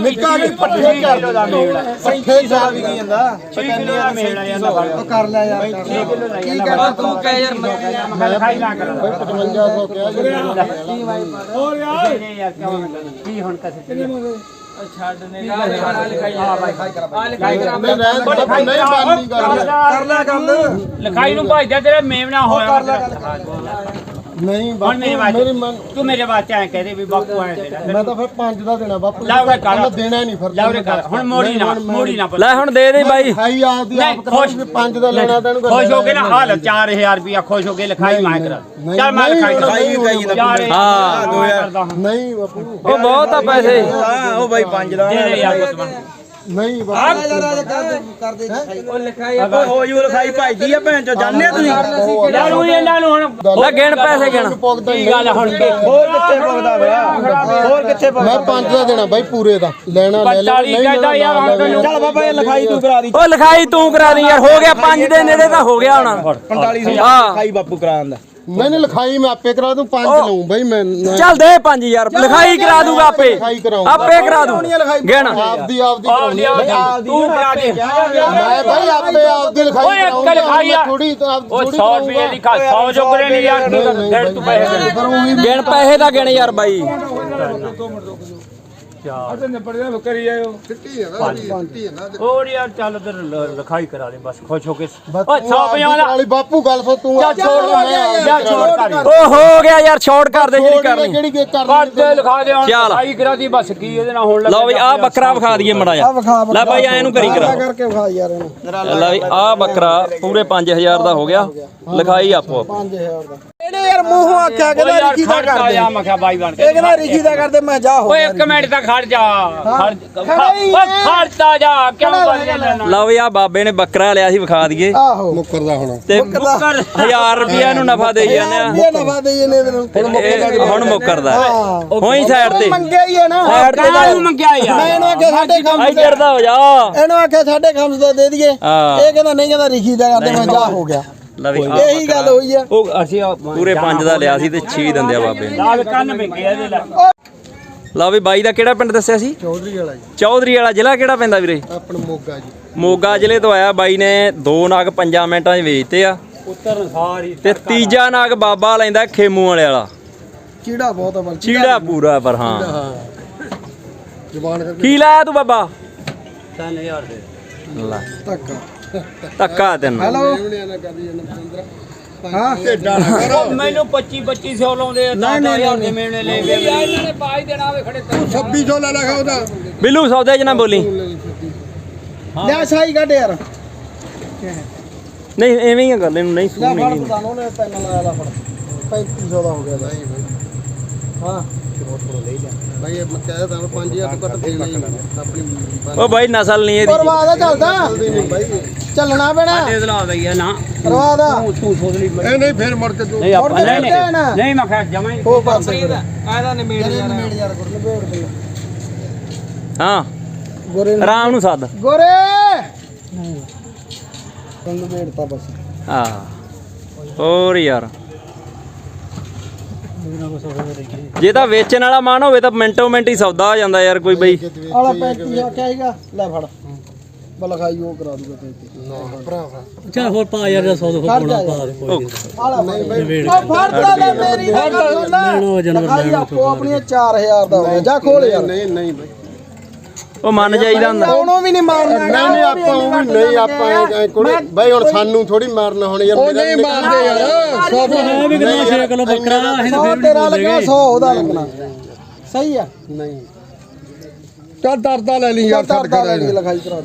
ਨਿੱਕਾ ਵੀ ਪੱਠੇ ਕਿਲੋ ਦਾ ਮੇਲ ਪੱਠੇ ਜਾ ਵੀ ਕੀ ਜਾਂਦਾ 6 ਕਿਲੋ ਦਾ ਮੇਲ ਆ ਜਾਂਦਾ ਉਹ ਕਰ ਲੈ ਯਾਰ। 6 ਕਿਲੋ ਦਾ ਕੀ ਜਾਂਦਾ ਕਹਿੰਦਾ ਤੂੰ? ਕਹਿ ਯਾਰ ਮੈਂ ਲਿਖਾਈ ਨਾ ਕਰ। 5500 ਕਿਹਾ ਜੀ? ਹੋਰ ਯਾਰ। ਯਾਰ। ਕਿਉਂ ਕੀ ਹੁਣ ਕਸੇ ਛੱਡ ਨੇ ਗਾ ਲਿਖਾਈ ਆ। ਲਿਖਾਈ ਕਰਾ ਨਹੀਂ ਰਹਿਣ ਦੇ ਬਾਪੂ, ਨਹੀਂ ਕਰ ਕਰ ਲੈ ਗੱਲ। ਲਿਖਾਈ ਨੂੰ ਭਾਈਦਾ ਤੇਰੇ ਮੇਵਣਾ ਹੋਇਆ ਨਹੀਂ ਹੁਣ ਮੇਰੇ ਬਾਪੂ ਮੇਰੀ ਵਾਸਤੇ ਮਨ ਤੂੰ ਮੇਰੇ ਵਾਸਤੇ ਐ ਕਹਦੇ ਵੀ ਬਾਪੂ ਐ ਦੇਣਾ ਮੈਂ ਤਾਂ ਫਿਰ 5 ਦਾ ਦੇਣਾ ਬਾਪੂ। ਲੈ ਉਰੇ ਕਰ। ਮੈਂ ਦੇਣਾ ਨਹੀਂ ਫਿਰ ਲੈ ਉਰੇ ਕਰ ਹੁਣ ਮੋੜੀ ਨਾ ਮੋੜੀ ਨਾ ਲੈ ਹੁਣ ਦੇ ਦੇ ਬਾਈ। ਖਾਈ ਆਪ ਦੀ ਨਹੀਂ, ਆਪ ਕਰਾ ਖੁਸ਼। ਵੀ 5 ਦਾ ਲੈਣਾ ਤੈਨੂੰ ਖੁਸ਼ ਹੋ ਕੇ ਨਾ ਹਾਲ 4000 ਰੁਪਿਆ ਖੁਸ਼ ਹੋ ਕੇ ਲਿਖਾਈ ਮੈਂ ਕਰਾ। ਨਹੀਂ, ਚੱਲ ਮੈਂ ਨਹੀਂ, ਲਿਖਾਈ ਕਰਾ। ਯਾਰ ਹਾਂ, ਦੋ ਹਜ਼ਾਰ ਨਹੀਂ ਬਾਪੂ। ਉਹ ਬਹੁਤ ਆ ਪੈਸੇ। ਹਾਂ ਉਹ ਬਾਈ 5 ਦਾ ਦੇ ਦੇ ਯਾਰ ਕੁਛ ਬਣ। ਨਹੀਂ ਬਾਪੂ ਓਏ ਹੋ? ਜੂ ਲਿਖਾਈ ਭਾਈਦੀ ਆ ਭੈਣ ਚੋ ਜਾਣਦੇ ਆ ਤੁਸੀਂ? ਯਾਰ ਉਹ ਇਹਨਾਂ ਨੂੰ ਹੁਣ ਲੈ ਗਿਣ ਪੈਸੇ ਗਿਣ। ਕੀ ਗੱਲ ਹੁਣ? ਕਿ ਹੋਰ ਕਿੱਥੇ ਭੁਗਦਾ ਪਿਆ? ਹੋਰ ਕਿੱਥੇ ਮੈਂ 5 ਦਾ ਦੇਣਾ ਬਾਈ ਪੂਰੇ ਦਾ। ਲੈਣਾ ਲੈ ਲੈ 45 ਕਹਿੰਦਾ ਯਾਰ ਹੁਣ ਤੈਨੂੰ ਚੱਲ ਬਾਬਾ ਇਹ ਲਿਖਾਈ ਤੂੰ ਕਰਾ ਦੀ। ਉਹ ਲਿਖਾਈ ਤੂੰ ਕਰਾ ਦੀ ਯਾਰ ਹੋ ਗਿਆ 5 ਦੇ ਨੇੜੇ ਤਾਂ ਹੋ ਗਿਆ ਹੁਣ। 4500 ਹਾਂ। ਲਿਖਾਈ ਬਾਪੂ ਕਰਾਉਣ ਦਾ। ਨਹੀਂ ਨਹੀਂ ਲਿਖਾਈ ਮੈਂ ਆਪੇ ਕਰਾ ਦੂੰ 5 ਉਹ- ਲਊਂ ਬਾਈ ਮੈਂ ਮੈਂ ਚੱਲ ਦੇ 5000 ਲਿਖਾਈ ਕਰਾ ਦੂਗਾ ਆਪੇ। ਲਿਖਾਈ ਆਪੇ ਕਰਾ ਦੂ। ਗਿਣ ਆਪਦੀ ਆਪਦੀ ਕਰਾਉਣੀ ਆ। ਤੂੰ ਕਰਾ ਦੇ। ਮੈਂ ਬਾਈ ਆਪੇ ਆਪਦੀ ਲਿਖਾਈ ਓਏ ਇੱਕ ਕਰਾਉਂਗਾ, ਲਿਖਾਈ ਆ। ਥੋੜੀ ਤਾਂ ਆਪ ਉਹ ਥੋੜੀ 100 ਰੁਪਏ ਦੀ ਖਾ 100 ਜੋਗਰੇ ਨਹੀਂ ਯਾਰ ਡੇਢ ਤੂੰ ਪੈਸੇ ਦੇ। ਗਿਣ ਪੈਸੇ ਦਾ ਗਿਣ ਯਾਰ ਬਾਈ। ਹੋਰ ਯਾਰ ਚੱਲ ਉਧਰ ਲਿਖਾਈ ਕਰਾ ਦੇ ਬਸ ਖੁਸ਼ ਹੋ ਕੇ। ਬਸ ਓਏ ਤੂੰ 100 ਆਪਦੀ ਪੰਜਾਹ ਦਾ ਵਾਲੀ ਬਾਪੂ ਗੱਲ ਸੋ ਤੂੰ ਚੱਲ ਛੋੜ ਜਾ ਛੋੜ ਕਰ। ਉਹ ਹੋ ਗਿਆ ਯਾਰ ਸ਼ਾਰਟ ਕਰ ਦੇ ਜਿਹੜੀ ਕਰਨੀ। ਕਿਹੜੀ ਕੀ ਕਰ ਕਰਨੀ ਦੇ ਲਿਖਾ ਦੇ ਹੁਣ ਚੱਲ। ਲਿਖਾਈ ਕਰਾ ਦੀ ਬਸ ਕੀ ਇਹਦੇ ਨਾਲ ਹੋਣ ਲੱਗਾ ਲਓ ਬਈ ਆ ਬੱਕਰਾ ਵਿਖਾ ਦਈਏ ਮੜਾ ਜਾ ਲੈ ਬਾਈ ਐ ਨੂੰ ਕਰੀ ਕਰਾ ਕਰਕੇ ਵਿਖਾ ਯਾਰ ਇਹਨੂੰ। ਲੈ ਬਈ ਆ ਬੱਕਰਾ ਪੂਰੇ 5000 ਦਾ ਹੋ ਗਿਆ। ਲਿਖਾਈ ਆਪੋ ਆਪ 5000 ਦਾ। ਇਹਨੇ ਯਾਰ ਮੂੰਹੋਂ ਆਖਿਆ ਓਏ ਕਹਿੰਦਾ ਯਾਰ ਰਿਸ਼ੀ ਦਾ ਖੜ ਕਰਦੇ ਜਾ ਮੈਂ ਕਿਹਾ ਬਾਈ ਬਣ ਕੇ ਇਹ ਕਹਿੰਦਾ ਰਿਸ਼ੀ ਦਾ ਕਰਦੇ ਮੈਂ ਜਾ ਹੋ ਓਏ ਇੱਕ ਮਿੰਟ ਤਾਂ ਖੜ ਜਾ ਖੜ ਖੜਾ ਹੀ ਓਏ ਹੈ। ਖੜਤਾ ਜਾ ਕਿਉਂ ਬਣ ਲੈਣਾ ਲਓ ਬਈ ਆ ਬਾਬੇ ਨੇ ਬੱਕਰਾ ਲਿਆ ਸੀ ਵਿਖਾ ਦਈਏ। ਆਹੋ। ਮੁੱਕਰਦਾ ਹੁਣ। ਤੇ ਮੁੱਕਰ 1000 ਰੁਪਿਆ ਨੂੰ ਨਫਾ ਦੇਈ ਜਾਂਦੇ ਆ। ਇਹ ਨਫਾ ਦੇ ਇਹਨੇ ਇਹਨੂੰ ਇਹ ਹੁਣ ਮੁੱਕਰਦਾ। ਹਾਂ। ਹੋਈ ਸਾਈਡ ਤੇ। ਮੰਗਿਆ ਹੀ ਹੈ ਨਾ। ਸਾਈਡ ਤੇ ਕਾਹ ਨੂੰ ਮੰਗਿਆ ਮੈਂ ਯਾਰ ਇਹਨੂੰ ਆਖਿਆ ਸਾਡੇ ਕੰਮ ਇੱਧਰ ਦਾ ਹੋ ਜਾ। ਇਹਨੂੰ ਆਖਿਆ ਸਾਡੇ ਕੰਮ ਦਾ ਦੇ ਦਈਏ। ਹਾਂ। ਇਹ ਕਹਿੰਦਾ ਨਹੀਂ ਕਹਿੰਦਾ ਰਿਸ਼ੀ ਦਾ ਕਰਦੇ ਮੈਂ ਜਾ ਹੋ ਗਿਆ। ਲੈ ਵੀ ਆਹ ਇਹੀ ਗੱਲ ਹੋਈ ਆ। ਉਹ ਅਸੀਂ ਪੂਰੇ 5 ਦਾ ਲਿਆ ਸੀ ਤੇ 6 ਦਿੰਦੇ ਆ ਬਾਬੇ ਨੇ। ਲਾਲ ਕੰਨ ਮੰਗੇ ਇਹਦੇ ਲੈ। ਲਓ ਵੀ ਬਾਈ ਦਾ ਕਿਹੜਾ ਪਿੰਡ ਦੱਸਿਆ ਸੀ? ਚੌਧਰੀ ਵਾਲਾ ਜੀ। ਚੌਧਰੀ ਵਾਲਾ ਜ਼ਿਲ੍ਹਾ ਕਿਹੜਾ ਪੈਂਦਾ ਵੀਰੇ? ਆਪਣਾ ਮੋਗਾ ਜੀ। ਮੋਗਾ ਜ਼ਿਲ੍ਹੇ ਤੋਂ ਆਇਆ ਬਾਈ ਨੇ ਦੋ ਨਾਗ 5 ਮਿੰਟਾਂ 'ਚ ਵੇਚਤੇ ਆ। ਉੱਤਰ ਸਾਰੀ ਤੇ ਤੀਜਾ ਨਾਗ ਬਾਬਾ ਲੈਂਦਾ ਖੇਮੂ ਵਾਲੇ ਵਾਲਾ। ਚੀੜਾ ਬਹੁਤ ਆ ਬਲਕਿ ਚੀੜਾ ਪੂਰਾ ਪਰ ਹਾਂ। ਹਾਂ। ਜ਼ੁਬਾਨ ਕਰਕੇ ਕੀ ਲਾਇਆ ਤੂੰ ਬਾਬਾ? 3000 ਦੇ। ਲੈ। ਧੱਕਾ। ਧੱਕਾ ਤੈਨੂੰ। ਹੈਲੋ ਮੇਵਣਿਆਂ ਨਾਲ ਕਰੀ ਜਾਂਦਾ ਪਤੰਦਰਾ ਹਾਂ ਉਹ ਮੈਨੂੰ 25 2500 ਲਾਉਂਦੇ ਆ 10000 ਦੇ ਮੇਣੇ ਲੈ ਗਏ ਇਹਨਾਂ ਨੇ ਪਾਈ ਦੇਣਾ ਵੇ ਖੜੇ 2600 ਲੈ ਲਗਾ ਉਹਦਾ। ਬਿੱਲੂ ਸੌਦੇ 'ਚ ਨਾ ਬੋਲੀ ਲੈ ਸਾਈ ਕੱਢ ਯਾਰ। ਨਹੀਂ ਐਵੇਂ ਹੀ ਆ ਗੱਲ ਇਹਨੂੰ ਨਹੀਂ ਲੈ ਸੁਣਨੀ ਫੜ ਨਹੀਂ ਪਤਾ ਉਹਨੇ ਪੈਨ ਲਾਇਆ ਦਾ ਫੜ। 3500 ਦਾ ਹੋ ਗਿਆ ਦਾ ਹਾਂ। ਭਾਈ ਇਹ ਮੈਂ ਕਹਿ ਦਾਂ 5000 ਤੋਂ ਘੱਟ ਦੇਣਾ ਹੀ ਨਹੀਂ। ਆਪਣੀ ਉਹ ਬਾਈ ਨਸਲ ਨਹੀਂ ਇਹਦੀ। ਪਰਵਾਹ ਦਾ ਚੱਲਦਾ। ਨਹੀਂ ਚੱਲਣਾ ਪੈਣਾ। ਦੇ ਦਲਾ ਦਈ ਆ ਨਾ। ਪਰਵਾਹ ਦਾ। ਤੂੰ ਸੋਚ ਲਈ ਇਹ ਨਹੀਂ ਫੇਰ ਮੁੜ ਕੇ ਤੂੰ ਨਹੀਂ ਆਪਾਂ ਮੁੜ ਕੇ ਨਹੀਂ ਬੈਠੇ ਨਾ। ਨਹੀਂ ਮੈਂ ਕਿਹਾ ਜਮਾ ਹੀ ਉਹ ਪਾਸੇ ਆਇਦਾ ਨੇ ਮੇੜ ਯਾਰ ਹਾਂ। ਗੋਰੇ ਨੂੰ- ਆਰਾਮ ਨੂੰ ਸੱਦ। ਗੋਰੇ! ਤੰਗ ਬੇੜਤਾ ਬਸ। ਹਾਂ। ਹੋਰ ਯਾਰ। ਜੇ ਤਾਂ ਵੇਚਣ ਵਾਲਾ ਮਾਨ ਹੋਵੇ ਤਾਂ ਮਿੰਟੋ ਮਿੰਟ ਹੀ ਸੌਦਾ ਹੋ ਜਾਂਦਾ ਯਾਰ ਕੋਈ ਬਈ। ਆਲਾ 35 ਆਖਿਆ ਸੀਗਾ ਲੈ ਫੜ। ਬਲ ਖਾਈ ਉਹ ਕਰਾ ਦੂਗਾ ਤੇ। ਭਰਾਵਾ ਚੱਲ ਹੋਰ ਪਾ ਯਾਰ ਦਾ 100 ਖੜ ਜਾ ਪਾ ਦੇ ਕੋਈ ਆਲਾ ਉਹ ਫੜਦਾ ਲੈ ਮੇਰੀ ਗੱਲ ਸੁਣ ਲੈ। ਲੈਣੋ ਜਾਨਵਰ ਲਿਖਾਈ ਆਪੋ ਆਪਣੀਆਂ 4000 ਦਾ ਹੋ ਗਿਆ ਜਾ ਖੋਲ ਯਾਰ। ਨਹੀਂ ਨਹੀਂ ਭਾਈ ਉਹ ਮੰਨ ਜਾਈਦਾ ਹੁੰਦਾ। ਉਹਨੂੰ ਵੀ ਨਹੀਂ ਮਾਰਨਾ ਨਹੀਂ ਨਹੀਂ ਆਪਾਂ ਉਹ ਵੀ ਨਹੀਂ ਆਪਾਂ ਕੋਲੇ ਭਾਈ ਹੁਣ ਸਾਨੂੰ ਥੋੜੀ ਮਾਰਨਾ ਹੁਣ ਯਾਰ ਉਹ ਨਹੀਂ ਮਾਰਦੇ ਯਾਰ ਸਭ ਹੈ ਵੀ ਕਿੰਨਾ 6 ਕਿਲੋ ਬੱਕਰਾ ਅਸੀਂ ਤਾਂ ਸੌ ਫਿਰ ਵੀ ਤੇਰਾ ਲੱਗਣਾ 100 ਉਹਦਾ ਲੱਗਣਾ। ਸਹੀ ਆ। ਨਹੀਂ। ਚੱਲ ਦਰਦਾ ਲੈ ਲਈ ਯਾਰ ਕਰਾ ਦੇ।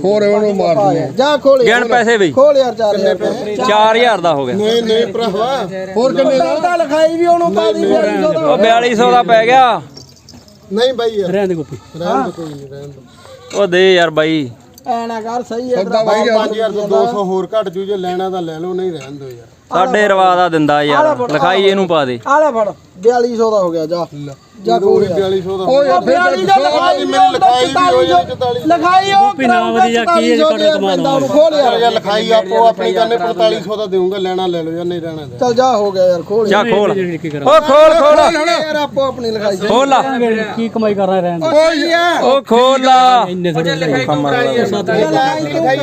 ਹੋਰ ਉਹਨੂੰ ਮਾਰ ਦਿੰਦੇ ਜਾ ਖੋਲ ਯਾਰ। ਗਿਣ ਪੈਸੇ ਬਈ। ਖੋਲ ਯਾਰ 4000 ਰੁਪਏ 4000 ਦਾ ਹੋ ਗਿਆ। ਨਹੀਂ ਨਹੀਂ ਭਰਾਵਾ। ਹੋਰ ਕਿੰਨੇ ਦਾ? ਦਰਦਾ ਲਿਖਾਈ ਵੀ ਉਹਨੂੰ ਪਾ ਦੀ 4200 ਦਾ ਉਹ 4200 ਦਾ ਪੈ ਗਿਆ। ਨਹੀਂ ਭਾਈ ਯਾਰ। ਰਹਿਣ ਦੇ ਗੋਪੀ। ਰਹਿਣ ਦੋ ਕੋਈ ਨਹੀਂ ਰਹਿਣ ਦੋ। ਉਹ ਦੇ ਯਾਰ ਬਾਈ। ਐ ਨਾ ਕਰ ਸਹੀ ਹੈ ਸੌਦਾ ਭਾਈ 5000 ਤੋਂ 200 ਹੋਰ ਘਟ ਜੂ ਜੇ ਲੈਣਾ ਤਾਂ ਲੈ ਲਓ ਨਹੀਂ ਰਹਿਣ ਦੋ ਯਾਰ। ਸਾਡੇ ਰਵਾ ਦਾ ਦਿੰਦਾ ਯਾਰ ਲਿਖਾਈ ਇਹਨੂੰ ਪਾ ਦੇ। ਆਲੇ ਫੜ 4200 ਦਾ ਹੋ ਗਿਆ ਜਾ। ਜਾ 4200 ਦਾ ਓਏ ਫਿਰ 42 ਦਾ ਲਿਖਾਈ ਮੇਰੀ ਲਿਖਾਈ ਵੀ ਹੋਈ ਹੈ 44 ਲਿਖਾਈ ਉਹ ਗੋਪੀ ਨਾਮ ਵਧੀਆ ਕੀ ਹੈ ਜੀ ਤੁਹਾਡੇ ਕਮਾਲ ਪੈਂਦਾ ਉਹਨੂੰ ਖੋਲ ਯਾਰ ਯਾਰ ਜੇ ਲਿਖਾਈ ਆਪੋ ਆਪਣੀ ਕਰਨੇ 4500 ਦਾ ਦੇਊਂਗਾ ਲੈਣਾ ਲੈ ਲਓ ਜਾਂ ਨਹੀਂ ਰਹਿਣਾ ਦੇ ਚੱਲ ਜਾ ਹੋ ਗਿਆ ਯਾਰ ਖੋਲ। ਜਾ ਖੋਲ। ਕੀ ਕਰਾਂ ਓ ਖੋਲ। ਖੋਲ। ਯਾਰ ਆਪੋ ਆਪਣੀ ਲਿਖਾਈ। ਖੋਲ ਲਾ। ਕੀ ਕਮਾਈ ਕਰਨਾ ਰਹਿਣ ਦੇ। ਓਏ ਯਾਰ ਓ ਖੋਲ ਲਾ। ਇੰਨੇ ਥੋੜੇ ਲਿਖਾਈ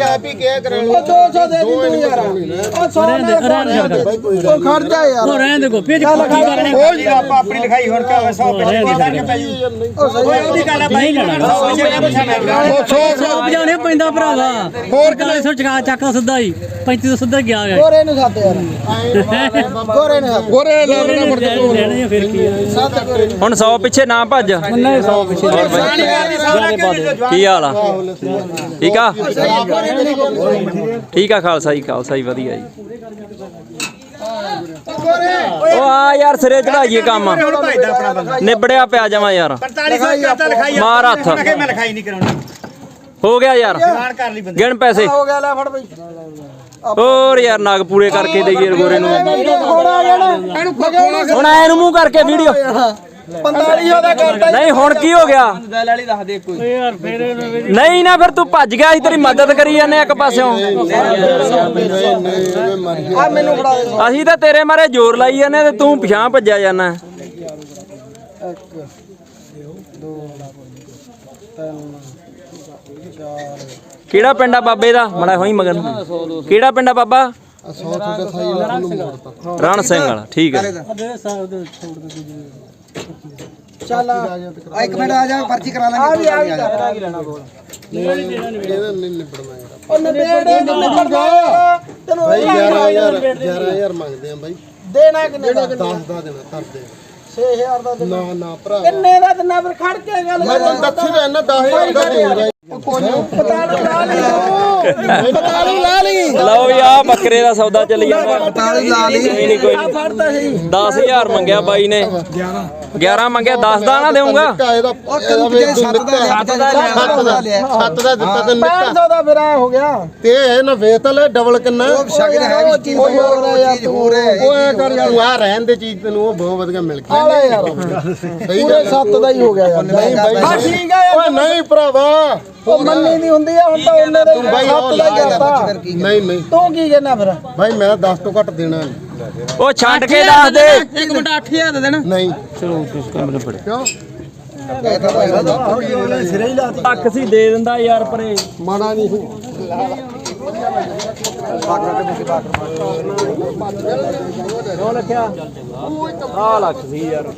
ਆਪ ਹੀ ਕਿਹਾ ਕਰਾ ਉਹ 200 ਦੇ ਦੀ ਤੂੰ ਯਾਰ। ਉਹ 100 ਰਹਿਣ ਦੇ ਯਾਰ। ਦੇ ਗੋਪੀ ਜੀ ਕੀ ਕਰਨੀ ਆਪਣੀ ਲਿਖਾਈ ਹੁਣ ਕਿਆ 100 ਉਹ ਸਹੀ ਉਹਦੀ ਗੱਲ ਆ ਨਹੀਂ ਲੈਣਾ। ਸੌ ਜਾਣੇ ਪੈਂਦਾ ਭਰਾਵਾ ਹੋਰ ਕਿੰਨੇ? ਸੌ ਚਕਾ ਚੱਕ ਸਿੱਧਾ ਹੀ 3500 ਸਿੱਧਾ ਗਿਆ ਹੋਇਆ। ਗੋਰੇ ਨੂੰ ਸੱਦ ਯਾਰ ਗੋਰੇ ਨੂੰ ਸੱਦ ਗੋਰੇ ਲੈਣੇ ਮੁੜ ਕੇ ਫਿਰ ਕੀ ਹੈ ਸੱਦ ਗੋਰੇ ਨੂੰ। ਹੁਣ 100 ਪਿੱਛੇ ਨਾ ਭੱਜ। ਨਹੀਂ 100 ਪਿੱਛੇ ਕੀ ਹਾਲ ਆ? ਠੀਕ ਆ। ਠੀਕ ਆ ਖਾਲਸਾ ਜੀ ਖਾਲਸਾ ਜੀ ਵਧੀਆ ਜੀ। ਓ ਆ ਯਾਰ ਸਿਰੇ ਚੜਾਈਏ ਕੰਮ। ਨਿਬੜਿਆ ਪਿਆ ਜਾਵਾਂ ਯਾਰ। 4500 ਕਰਤਾ ਲਿਖਾਈ ਮਾਰ ਹੱਥ। ਮੈਂ ਕਿਹਾ ਮੈਂ ਲਿਖਾਈ ਨਹੀਂ ਕਰਾਉਣੀ। ਹੋ ਗਿਆ ਯਾਰ। ਮਾਰ ਕਰ ਲਈ ਬੰਦੇ। ਗਿਣ ਪੈਸੇ। ਹੋ ਗਿਆ ਲੈ ਫੜ ਬਈ। ਹੋਰ ਯਾਰ ਨਗ ਪੂਰੇ ਕਰਕੇ ਦੇਈਏ ਗੋਰੇ ਨੂੰ। ਜਾਣਾ ਇਹਨੂੰ। ਹੁਣ ਐ ਨੂੰ ਮੂੰਹ ਕਰਕੇ ਵੀਡੀਓ। 4500 ਦਾ ਕਰਤਾ ਨਹੀਂ ਹੁਣ ਕੀ ਹੋ ਗਿਆ ਯਾਰ ਫਿਰ ਨਹੀਂ ਨਾ ਫਿਰ ਤੂੰ ਭੱਜ ਗਿਆ ਸੀ ਤੇਰੀ ਮਦਦ ਕਰੀ ਜਾਂਦੇ ਇੱਕ ਪਾਸਿਓਂ ਆ ਮੈਨੂੰ ਫੜਾ ਦੇ ਅਸੀਂ ਤਾਂ ਤੇਰੇ ਮਾਰੇ ਜ਼ੋਰ ਲਾਈ ਜਾਂਦੇ ਤੇ ਤੂੰ ਪਿਛਾਂ ਭੱਜਿਆ ਜਾਂਦਾ ਕਿਹੜਾ ਪਿੰਡ ਆ ਬਾਬੇ ਦਾ ਮੜਾ ਹੋਈ ਮਗਰ ਕਿਹੜਾ ਪਿੰਡ ਆ ਬਾਬਾ 100 ਤੁਹਾਡਾ ਸਾਈ ਨਾਲ ਤੁਹਾਨੂੰ ਮੋੜਤਾ ਰਣ ਸਿੰਘ ਵਾਲਾ ਠੀਕ ਹੈ ਚੱਲ ਆ ਇੱਕ ਮਿੰਟ ਆ ਜਾ ਪਰਚੀ ਕਰਾ ਲਾਂਗੇ ਆ ਵੀ ਆ ਵੀ ਕਰ ਲੈਣਾ ਬੋਲ ਇਹਦਾ ਨਹੀਂ ਨਿਬੜਨਾ ਯਾਰ ਉਹ ਨਵੇੜੇ ਨੂੰ ਨਿਬੜਦਾ। ਤੈਨੂੰ ਬਾਈ 11000 11000 ਮੰਗਦੇ ਆ ਬਾਈ। ਦੇਣਾ ਕਿੰਨੇ ਦਾ? 10 ਦਾ? ਦੇਣਾ ਤਰ ਦੇ। 6000 ਦਾ ਨਾ ਨਾ ਭਰਾ। ਕਿੰਨੇ ਦਾ ਦਿਨਾ ਫਿਰ ਖੜ ਕੇ ਗੱਲ ਮੈਂ ਦੱਸੀ ਇਹਨਾਂ 10000 ਦਾ ਦੇਊਂਗਾ ਪਤਾਲੂ ਲਾ ਲਈ। ਤੂੰ ਪਤਾਲੂ ਲਾ ਲਈ ਲਓ ਵੀ ਆ ਬੱਕਰੇ ਦਾ ਸੌਦਾ ਚੱਲੀ ਜਾਂਦਾ। ਪਤਾਲੂ ਲਾ ਲਈ। ਕੋਈ ਨਹੀਂ ਕੋਈ ਆ ਨਹੀਂ ਫੜਦਾ ਸੀ। 10000 ਮੰਗਿਆ ਬਾਈ ਨੇ। 11 ਮੰਗਿਆ 10 ਦਾ ਨਾ ਦੇਊਂਗਾ? ਇਹਦਾ ਸੱਤ ਦਾ ਸੱਤ ਦਾ ਸੱਤ ਦਾ ਸੱਤ ਦਾ ਦਿੱਤਾ ਤੇ ਨਿੱਕਾ 500 ਦਾ ਫਿਰ ਆ ਹੋ ਗਿਆ। ਤੇ ਇਹ ਨਾ ਵੇਚ ਲੈ ਡਬਲ ਕਿੰਨਾ। ਸ਼ਗਨ ਹੈ ਵੀ ਚੀਜ਼ ਹੋਰ ਹੈ ਤੂੰ ਹੋਰ ਹੈ ਉਹ ਐ ਕਰ ਯਾਰ ਆ ਰਹਿਣ ਦੇ ਚੀਜ਼ ਤੈਨੂੰ ਉਹ ਬਹੁਤ ਵਧੀਆ ਮਿਲ ਗਈ। ਆਲਾ ਯਾਰ। ਸਹੀ ਪੂਰੇ ਗੱਲ 7 ਦਾ ਹੀ ਹੋ ਗਿਆ ਯਾਰ। ਨਹੀਂ ਬਾਈ ਬਸ ਠੀਕ ਹੈ ਓਏ ਨਹੀਂ ਭਰਾਵਾ। ਉਹ ਮੰਨੀ ਨਹੀਂ ਹੁੰਦੀ ਆ ਹੁਣ ਤਾਂ ਉਹਨੇ ਦਾ ਤੂੰ? ਬਾਈ ਉਹ 7 ਦਾ ਹੀ ਕਰਤਾ ਨਹੀਂ ਨਹੀਂ। ਤੂੰ ਕੀ ਕਹਿਣਾ ਫਿਰ? ਭਾਈ ਮੈਂ 10 ਤੋਂ ਘੱਟ ਦੇਣਾ ਨਹੀਂ। ਉਹ ਛੱਡ ਕੇ ਦੱਸ ਦੇ। ਇੱਕ ਮਿੰਟ 8000 ਦੇ ਦੇਣਾ। ਨਹੀਂ। ਚਲੋ ਕਿਉਂ? ਲੱਖ ਸੀ ਦੇ ਦਿੰਦਾ ਯਾਰ ਪਰੇ। ਮਾੜਾ ਨਹੀਂ ਆ ਲੱਖ ਸੀ ਯਾਰ।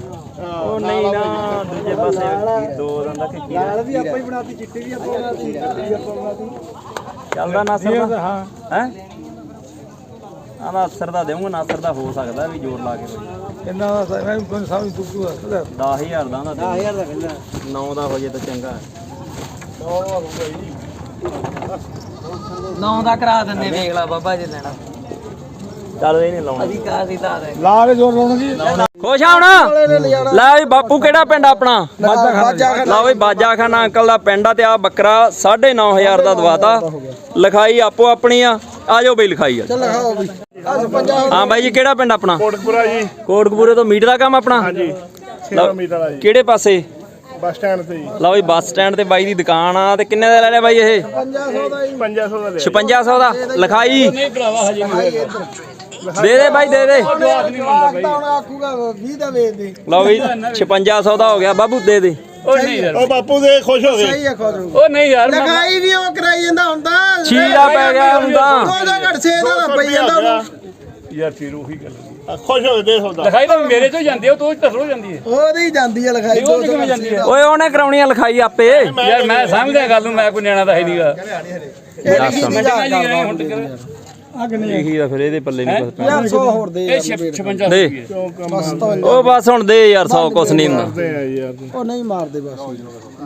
ਉਹ ਨਹੀਂ ਨਾ ਦੂਜੇ ਪਾਸੇ ਦੋ ਦੰਦਾ ਕਿ ਕੀ ਨਾਲ ਵੀ ਆਪਾਂ ਹੀ ਬਣਾਤੀ ਚਿੱਟੀ ਵੀ ਆਪਾਂ ਬਣਾਤੀ ਚਿੱਟੀ ਆਪਾਂ ਬਣਾਤੀ। ਚੱਲਦਾ ਨਾਸਰ ਦਾ। ਹਾਂ। ਹੈ? ਆ ਨਾਸਰ ਦਾ ਦੇਵਾਂਗਾ ਨਾਸਰ ਦਾ ਹੋ ਸਕਦਾ ਵੀ ਜ਼ੋਰ ਲਾ ਕੇ ਕਿੰਨਾ ਦਾ ਮੈਂ ਤੁਹਾਨੂੰ ਸਮਝ ਦੁੱਗੂ 10000 ਦਾ ਹੁੰਦਾ 10000 ਦਾ ਕਹਿੰਦਾ 9 ਦਾ ਹੋ ਜੇ ਤਾਂ ਚੰਗਾ। ਹੈ ਨੌ ਦਾ ਕਰਾ ਦਿੰਦੇ ਵੇਖ ਲੈ ਬਾਬਾ ਜੀ ਲੈਣਾ। ਚੱਲ ਇਹ ਨਹੀਂ ਲਾਉਣਾ। ਅਸੀਂ ਕਾ ਸੀ ਤਾਂ ਲਾ ਕੇ ਜੋਰ ਲਾਉਣਗੀ। ਖੁਸ਼ ਆ ਹੁਣ? ਲੈ ਵੀ ਬਾਪੂ ਕਿਹੜਾ ਪਿੰਡ ਆਪਣਾ? ਲਓ ਵੀ ਬਾਜਾ ਖਾਨਾ ਅੰਕਲ ਦਾ ਪਿੰਡ ਆ ਤੇ ਆ ਬੱਕਰਾ 9500 ਦਾ ਦਵਾਤਾ। ਲਿਖਾਈ ਆਪੋ ਆਪਣੀ ਆ। ਆ ਜਾਓ ਬਈ ਲਿਖਾਈ ਆ। ਹਾਂ ਬਾਈ ਜੀ ਕਿਹੜਾ ਪਿੰਡ ਆਪਣਾ? ਕੋਟਕਪੁਰਾ ਜੀ। ਕੋਟਕਪੂਰੇ ਤੋਂ ਮੀਟ ਦਾ ਕੰਮ ਆਪਣਾ? ਹਾਂਜੀ। ਲਓ, 6 ਮੀਟਰ ਵਾਲਾ ਜੀ। ਕਿਹੜੇ ਪਾਸੇ? ਬੱਸ ਸਟੈਂਡ ਤੇ ਜੀ। ਲਓ ਵੀ ਬੱਸ ਸਟੈਂਡ ਤੇ ਬਾਈ ਦੀ ਦੁਕਾਨ ਆ ਤੇ ਕਿੰਨੇ ਦਾ ਲੈ ਲਿਆ ਬਾਈ ਇਹ? 500 ਦਾ ਹੀ 5500 ਦਾ ਲਿਆ 5600 ਦਾ। ਲਿਖਾਈ। ਦੇ ਦੇ ਬਾਈ ਦੇ ਦੇ। ਤਾਂ ਹੁਣ ਆਖੂਗਾ 20 ਦਾ ਵੇਚ ਦੇ। ਲਓ ਵੀ 5600 ਦਾ ਹੋ ਗਿਆ ਬਾਬੂ ਦੇ ਦੇ। ਉਹ ਬਾਪੂ ਦੇ ਖੁਸ਼ ਹੋ ਗਏ। ਸਹੀ ਹੈ ਖੋਜ ਉਹ ਨਹੀਂ ਯਾਰ ਲਗਾਈ ਵੀ ਉਹ ਕਰਾਈ ਜਾਂਦਾ ਹੁੰਦਾ ਛੀੜਾ ਪੈ ਗਿਆ ਹੁੰਦਾ ਉਹਦਾ ਘੜ ਸੇ ਦਾ ਪਈ ਜਾਂਦਾ ਉਹਨੂੰ। ਯਾਰ ਫਿਰ ਉਹੀ ਗੱਲ ਆ, ਖੁਸ਼ ਹੋ ਗਏ ਦੇ ਸੌਦਾ। ਲਿਖਾਈ ਤਾਂ ਮੇਰੇ ਤੋਂ ਜਾਂਦੀ ਹੈ ਉਹ ਤੋਂ ਤਸਰੋ ਜਾਂਦੀ ਹੈ ਉਹਦੀ ਹੀ ਜਾਂਦੀ ਹੈ ਲਗਾਈ ਉਹ ਕਿਵੇਂ ਜਾਂਦੀ ਹੈ ਓਏ ਉਹਨੇ ਕਰਾਉਣੀ ਆ ਲਿਖਾਈ ਆਪੇ। ਯਾਰ ਮੈਂ ਸਮਝਦਾ ਗੱਲ ਨੂੰ ਮੈਂ ਕੋਈ ਨਿਆਣਾ ਤਾਂ ਹੈ ਨਹੀਂਗਾ ਲਿਖੀ ਦਾ ਫਿਰ ਇਹਦੇ ਪੱਲੇ ਨਹੀਂ ਕੁਛ ਯਾਰ 100 ਹੋਰ ਦੇ ਇਹ 56 ਪੈਣਾ। ਦੇ ਬਸ ਤਾਂ ਉਹ ਬਸ ਹੁਣ ਦੇ ਯਾਰ 100 ਕੁਛ ਨਹੀਂ ਹੁੰਦਾ। ਦੇ ਆ ਯਾਰ। ਉਹ ਨਹੀਂ ਮਾਰਦੇ ਬਸ।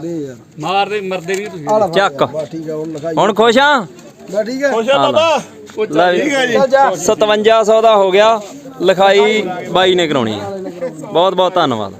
ਦੇ ਯਾਰ। ਮਾਰਦੇ ਮਰਦੇ ਨਹੀਂ ਤੁਸੀਂ। ਆਲਾ ਚੱਕ। ਬਸ ਠੀਕ ਹੈ ਹੁਣ ਖੁਸ਼ ਆ? ਬਸ ਠੀਕ ਹੈ ਖੁਸ਼ ਆ ਬਾਬਾ ਲੈ। ਵੀ ਚੱਲ ਜਾ। 5700 ਦਾ ਹੋ ਗਿਆ। ਲਿਖਾਈ ਬਾਈ ਨੇ ਕਰਾਉਣੀ ਹੈ ਬਹੁਤ ਬਹੁਤ ਧੰਨਵਾਦ।